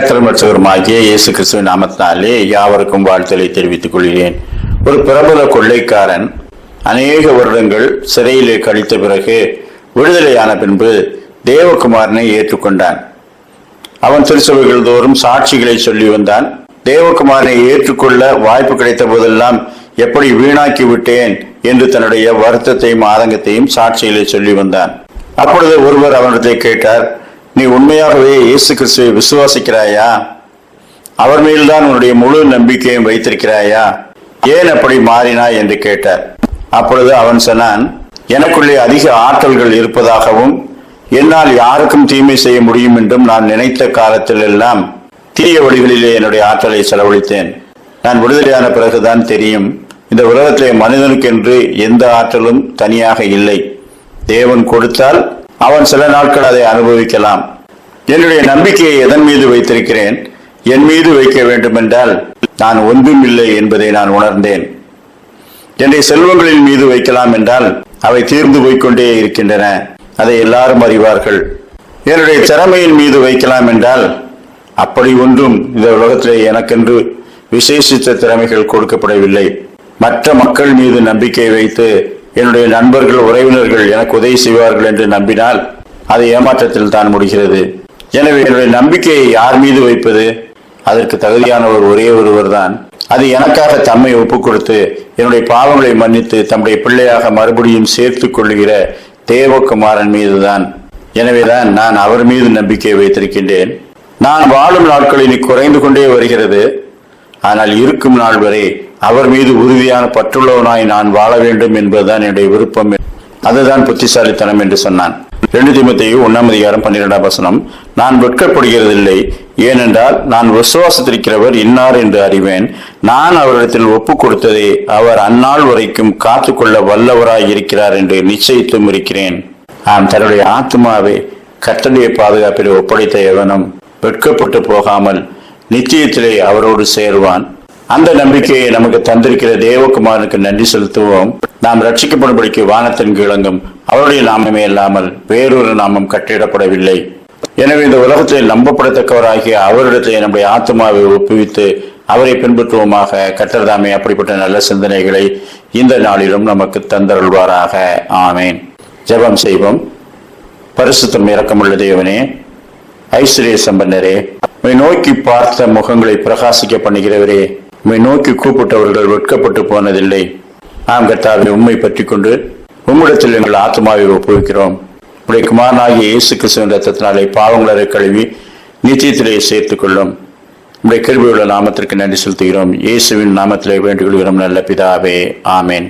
கத்தர் மற்றவருமாகிய இயேசு கிறிஸ்துவின் நாமத்தினாலே யாவருக்கும் வாழ்த்தலை தெரிவித்துக் கொள்கிறேன். ஒரு பிரபல கொள்ளைக்காரன் அநேக வருடங்கள் சிறையிலே கழித்த பிறகு விடுதலையான பின்பு தேவகுமாரனை ஏற்றுக்கொண்டான். அவன் திருச்சபைகள் தோறும் சாட்சிகளை சொல்லி வந்தான். தேவகுமாரனை ஏற்றுக்கொள்ள வாய்ப்பு கிடைத்த போதெல்லாம் எப்படி வீணாக்கி விட்டேன் என்று தன்னுடைய வருத்தத்தையும் ஆதங்கத்தையும் சாட்சிகளை சொல்லி வந்தான். அப்பொழுது ஒருவர் அவனிடத்தை கேட்டார் நீ உண்மையாகவே இயேசு கிறிஸ்துவை விசுவாசிக்கிறாயா? அவர் மேல்தான் உன்னுடைய முழு நம்பிக்கையும் வைத்திருக்கிறாயா? ஏன் அப்படி மாறினாய் என்று கேட்டார். அப்பொழுது அவன் சொன்னான் எனக்குள்ளே அதிக ஆற்றல்கள் இருப்பதாகவும் என்னால் யாருக்கும் தீமை செய்ய முடியும் என்றும் நான் நினைத்த காலத்தில் எல்லாம் தீய வழிகளிலே என்னுடைய ஆற்றலை செலவழித்தேன். நான் விடுதலையான பிறகுதான் தெரியும் இந்த உலகத்திலே மனிதனுக்கென்று எந்த ஆற்றலும் தனியாக இல்லை. தேவன் கொடுத்தால் அவன் சில நாட்கள் அதை அனுபவிக்கலாம். என்னுடைய நம்பிக்கையை எதன் மீது வைத்திருக்கிறேன்? என் மீது வைக்க வேண்டுமென்றால் நான் ஒன்றும் இல்லை என்பதை நான் உணர்ந்தேன். என்னுடைய செல்வங்களின் மீது வைக்கலாம் என்றால் அவை தீர்ந்து போய்க்கொண்டே இருக்கின்றன. அதை எல்லாரும் அறிவார்கள். என்னுடைய திறமையின் மீது வைக்கலாம் என்றால் அப்படி ஒன்றும் இந்த உலகத்திலே எனக்கென்று விசேஷித்த திறமைகள் கொடுக்கப்படவில்லை. மற்ற மக்கள் மீது நம்பிக்கை வைத்து என்னுடைய நண்பர்கள் உறவினர்கள் எனக்கு உதவி செய்வார்கள் என்று நம்பினால் அது ஏமாற்றத்தில் தான் முடிகிறது. எனவே என்னுடைய நம்பிக்கையை யார் மீது வைப்பது? அதற்கு தகுதியானவர் ஒரே ஒருவர் தான் அது எனக்காக தம்மை ஒப்புக் கொடுத்து என்னுடைய பாவங்களை மன்னித்து தம்முடைய பிள்ளையாக மறுபடியும் சேர்த்துக் கொள்ளுகிற தேவகுமாரன் மீதுதான். எனவேதான் நான் அவர் மீது நம்பிக்கை வைத்திருக்கின்றேன். நான் வாழும் நாட்கள் இனி குறைந்து கொண்டே வருகிறது. ஆனால் இருக்கும் நாள் வரை அவர் மீது உறுதியான பற்றுள்ளவனாய் நான் வாழ வேண்டும் என்பதுதான் என்னுடைய விருப்பம். அதுதான் புத்திசாலித்தனம் என்று சொன்னான். ரெண்டு திமுத்தையு ஒன்னாம் அதிகாரம் பன்னிரெண்டாம் வசனம் நான் வெட்கப்படுகிறதில்லை ஏனென்றால் நான் விசுவாசத்திருக்கிறவர் இன்னார் என்று அறிவேன். நான் அவரிடத்தில் ஒப்புக் கொடுத்ததை அவர் அந்நாள் வரைக்கும் காத்துக்கொள்ள வல்லவராய் இருக்கிறார் என்று நிச்சயித்தும் இருக்கிறேன். ஆம் தன்னுடைய ஆத்மாவை கத்தனுடைய பாதுகாப்பில் ஒப்படைத்த எவனும் வெட்கப்பட்டு போகாமல் நிச்சயத்திலே அவரோடு சேருவான். அந்த நம்பிக்கையை நமக்கு தந்திருக்கிற தேவகுமாரனுக்கு நன்றி செலுத்துவோம். நாம் ரட்சிக்கப்படும்படிக்கு வானத்தின் கிழங்கும் அவருடைய நாமமே இல்லாமல் வேறொரு நாமம் கட்டிடப்படவில்லை. எனவே இந்த உலகத்தில் நம்பப்படத்தக்கவராகிய அவரிடத்தை நம்முடைய ஆத்மாவை ஒப்புவித்து அவரை பின்பற்றுவோமாக. கட்டர்தாமே அப்படிப்பட்ட நல்ல சிந்தனைகளை இந்த நாளிலும் நமக்கு தந்தருள்வாராக. ஆமேன். ஜெபம் செய்வோம். பரிசுத்தம் இறக்கமுள்ள தேவனே ஐஸ்வர்ய சம்பன்னரே உமை நோக்கி பார்த்த முகங்களை பிரகாசிக்க பண்ணுகிறவரே உம்மை நோக்கி கூப்பிட்டவர்கள் வெட்கப்பட்டு போனதில்லை. நாம் கர்த்தாவை உண்மை பற்றி கொண்டு உம்மிடத்தில் எங்கள் ஆத்மாவை ஒப்புவிக்கிறோம். உடைய குமாரனாகிய இயேசு கிறிஸ்துவின் ரத்தத்தினாலே பாவங்களை கழுவி நிச்சயத்திலேயே சேர்த்துக் கொள்ளும். உடைய கிருபியுள்ள நாமத்திற்கு நன்றி செலுத்துகிறோம். இயேசுவின் நாமத்திலே வேண்டுகொள்கிறோம். நல்ல பிதாவே ஆமேன்.